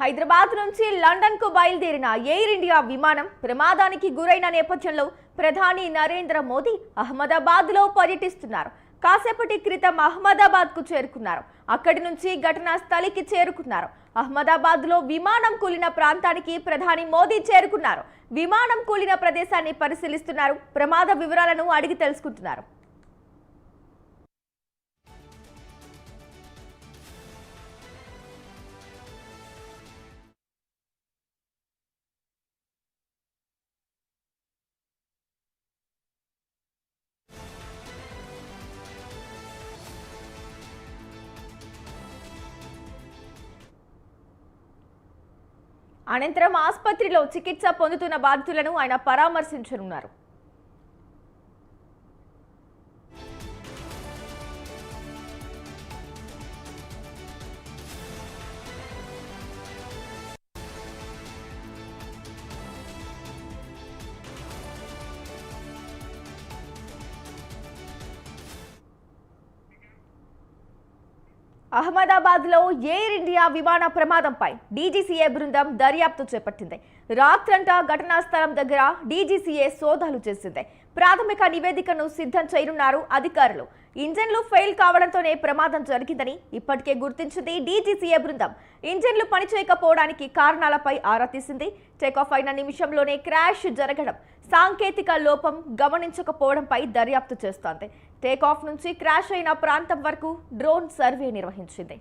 హైదరాబాద్ నుంచి లండన్కు బయలుదేరిన air India విమానం ప్రమాదానికి గురైన నేపథ్యంలో ప్రధాని నరేంద్ర మోదీ అహ్మదాబాద్లో పర్యటిస్తున్నారు. కాసేపటి క్రితం అహ్మదాబాద్కు చేరుకున్నారు. అక్కడి నుంచి ఘటనా స్థలికి చేరుకున్నారు. అహ్మదాబాద్లో విమానం కూలిన ప్రాంతానికి ప్రధాని మోదీ చేరుకున్నారు. విమానం కూలిన ప్రదేశాన్ని పరిశీలిస్తున్నారు. ప్రమాద వివరాలను అడిగి తెలుసుకుంటున్నారు. అనంతరం ఆసుపత్రిలో చికిత్స పొందుతున్న బాధితులను ఆయన పరామర్శించనున్నారు. అహ్మదాబాద్లో ఎయిర్ ఇండియా విమాన ప్రమాదంపై డీజీసీఏ బృందం దర్యాప్తు చేపట్టింది. రాత్రంతా ఘటనా స్థలం దగ్గర డీజీసీఏ సోదాలు చేసింది. ప్రాథమిక నివేదికను సిద్ధం చేయనున్నారు అధికారులు. ఇంజన్లు ఫెయిల్ కావడంతోనే ప్రమాదం జరిగిందని ఇప్పటికే గుర్తించింది డీజీసీఏ బృందం. ఇంజన్లు పనిచేయకపోవడానికి కారణాలపై ఆరా తీసింది. టేకాఫ్ అయిన నిమిషంలోనే క్రాష్ జరగడం సాంకేతిక లోపం గమనించకపోవడంపై దర్యాప్తు చేస్తోంది. టేకాఫ్ నుంచి క్రాష్ అయిన ప్రాంతం వరకు డ్రోన్ సర్వే నిర్వహించింది.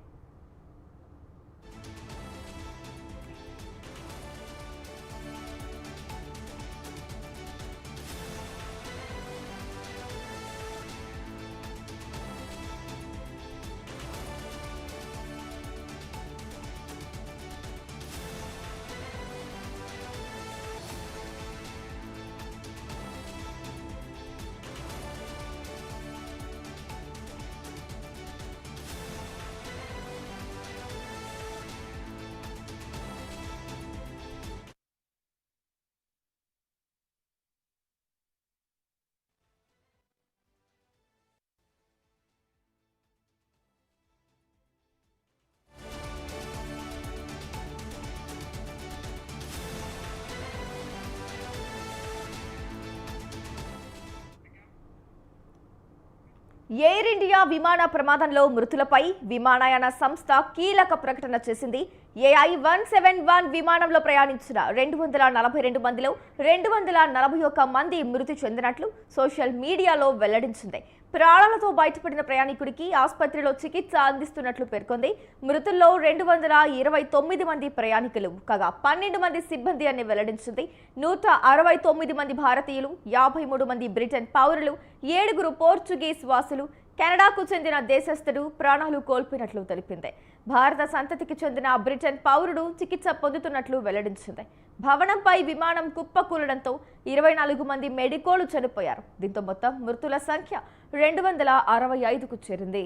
ఎయిర్ ఇండియా విమాన ప్రమాదంలో మృతులపై విమానయాన సంస్థ కీలక ప్రకటన చేసింది. ఏఐ వన్ సెవెన్ వన్ విమానంలో ప్రయాణించిన రెండు వందల నలభై రెండు మందిలో రెండు వందల నలభై ఒక్క మంది మృతి చెందినట్లు సోషల్ మీడియాలో వెల్లడించింది. ప్రాణాలతో బయటపడిన ప్రయాణికుడికి ఆసుపత్రిలో చికిత్స అందిస్తున్నట్లు పేర్కొంది. మృతుల్లో రెండు వందల ఇరవై తొమ్మిది మంది ప్రయాణికులు కాగా పన్నెండు మంది సిబ్బంది అని వెల్లడించింది. నూట అరవై తొమ్మిది మంది భారతీయులు యాభై మూడు మంది బ్రిటన్ పౌరులు ఏడుగురు పోర్చుగీస్ వాసులు కెనడాకు చెందిన దేశస్థుడు ప్రాణాలు కోల్పోయినట్లు తెలిపింది. భారత సంతతికి చెందిన బ్రిటన్ పౌరుడు చికిత్స పొందుతున్నట్లు వెల్లడించింది. భవనంపై విమానం కుప్పకూలడంతో ఇరవై నాలుగు మంది మెడికోలు చనిపోయారు. దీంతో మొత్తం మృతుల సంఖ్య రెండు వందల అరవై ఐదుకు చేరింది.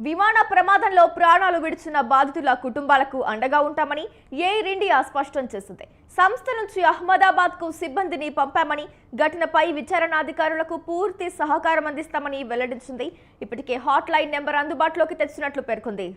విమాన ప్రమాదంలో ప్రాణాలు విడిచిన బాధితుల కుటుంబాలకు అండగా ఉంటామని ఎయిర్ ఇండియా స్పష్టం చేసింది. సంస్థ నుంచి అహ్మదాబాద్కు సిబ్బందిని పంపామని ఘటనపై విచారణాధికారులకు పూర్తి సహకారం అందిస్తామని వెల్లడించింది. ఇప్పటికే హాట్ లైన్ నెంబర్ అందుబాటులోకి తెచ్చినట్లు పేర్కొంది.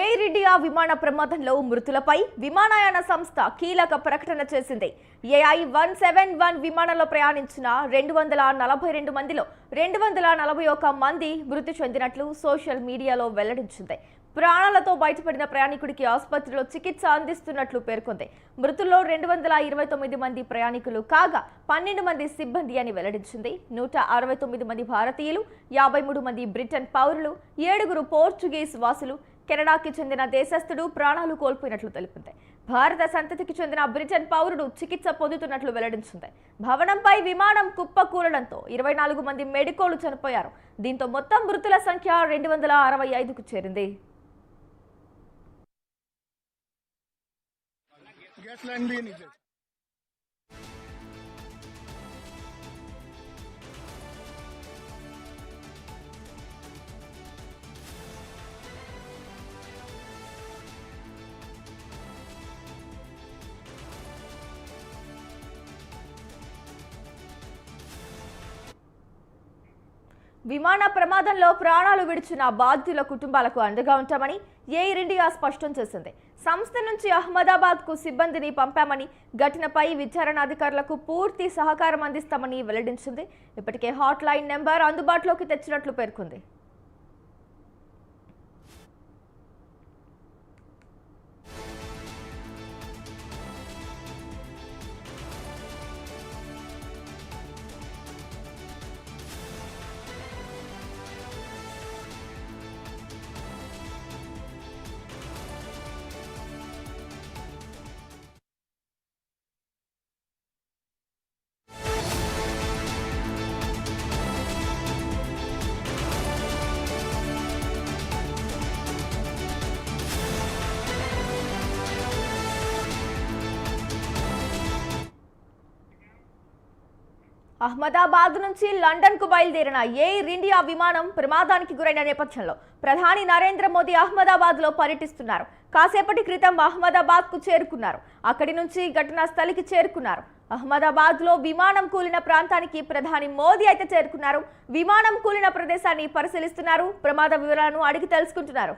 ఎయిర్ ఇండియా విమాన ప్రమాదంలో మృతులపై విమానయాన సంస్థ కీలక ప్రకటన చేసింది. ఏఐ వన్ సెవెన్ వన్ విమానంలో ప్రయాణించిన రెండు వందల నలభై రెండు మందిలో రెండు వందల నలభై ఒక మంది మృతి చెందినట్లు సోషల్ మీడియాలో వెల్లడించింది. ప్రాణాలతో బయటపడిన ప్రయాణికుడికి ఆసుపత్రిలో చికిత్స అందిస్తున్నట్లు పేర్కొంది. మృతుల్లో రెండు వందల ఇరవై తొమ్మిది మంది ప్రయాణికులు కాగా పన్నెండు మంది సిబ్బంది అని వెల్లడించింది. నూట అరవై తొమ్మిది మంది భారతీయులు యాభై మూడు మంది బ్రిటన్ పౌరులు ఏడుగురు పోర్చుగీస్ వాసులు కెనడాకి చెందిన దేశస్థుడు ప్రాణాలు కోల్పోయినట్లు తెలిపింది. భారత సంతతికి చెందిన బ్రిటన్ పౌరుడు చికిత్స పొందుతున్నట్లు వెల్లడించింది. భవనంపై విమానం కుప్పకూలడంతో ఇరవై నాలుగు మంది మెడికోలు చనిపోయారు. దీంతో మొత్తం మృతుల సంఖ్య రెండు వందల అరవై ఐదుకు చేరింది. లైన్ విమాన ప్రమాదంలో ప్రాణాలు విడిచిన బాధ్యుల కుటుంబాలకు అండగా ఉంటామని ఎయిర్ ఇండియా స్పష్టం చేసింది. సంస్థ నుంచి అహ్మదాబాద్కు సిబ్బందిని పంపామని ఘటనపై విచారణ అధికారులకు పూర్తి సహకారం అందిస్తామని వెల్లడించింది. ఇప్పటికే హాట్ లైన్ నెంబర్ అందుబాటులోకి తెచ్చినట్లు పేర్కొంది. అహ్మదాబాద్ నుంచి లండన్కు బయలుదేరిన ఎయిర్ ఇండియా విమానం ప్రమాదానికి గురైన నేపథ్యంలో ప్రధాని నరేంద్ర మోదీ అహ్మదాబాద్లో పర్యటిస్తున్నారు. కాసేపటి క్రితం అహ్మదాబాద్కు చేరుకున్నారు. అక్కడి నుంచి ఘటనా స్థలికి చేరుకున్నారు. అహ్మదాబాద్లో విమానం కూలిన ప్రాంతానికి ప్రధాని మోదీ అయితే చేరుకున్నారు. విమానం కూలిన ప్రదేశాన్ని పరిశీలిస్తున్నారు. ప్రమాద వివరాలను అడిగి తెలుసుకుంటున్నారు.